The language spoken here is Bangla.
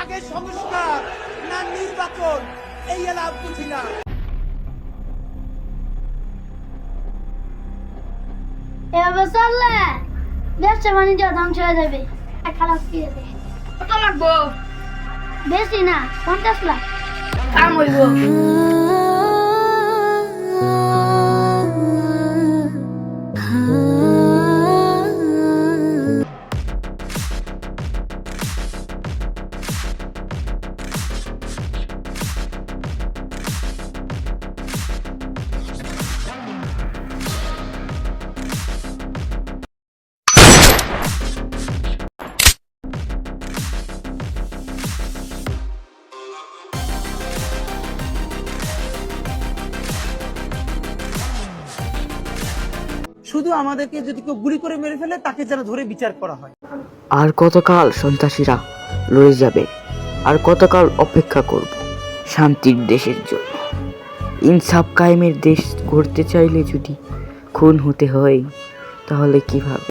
আগে সংস্কার না নির্বাচন এই এলাম বুঝি না এভাবে চললে ব্যবসা বাণিজ্য ধ্বংস হয়ে যাবে আর খারাপ কি হবে কত লাগবো বেশি না পঞ্চাশ লাখ কাম হইব শুধু আমাদেরকে যদি কেউ গুলি করে মেরে ফেলে, তাকে যেন ধরে বিচার করা হয়। আর কতকাল সন্ত্রাসীরা লড়ে যাবে, আর কতকাল অপেক্ষা করব শান্তির দেশের জন্য। ইনসাফ কায়েমের দেশ গড়তে চাইলে যদি খুন হতে হয়, তাহলে কীভাবে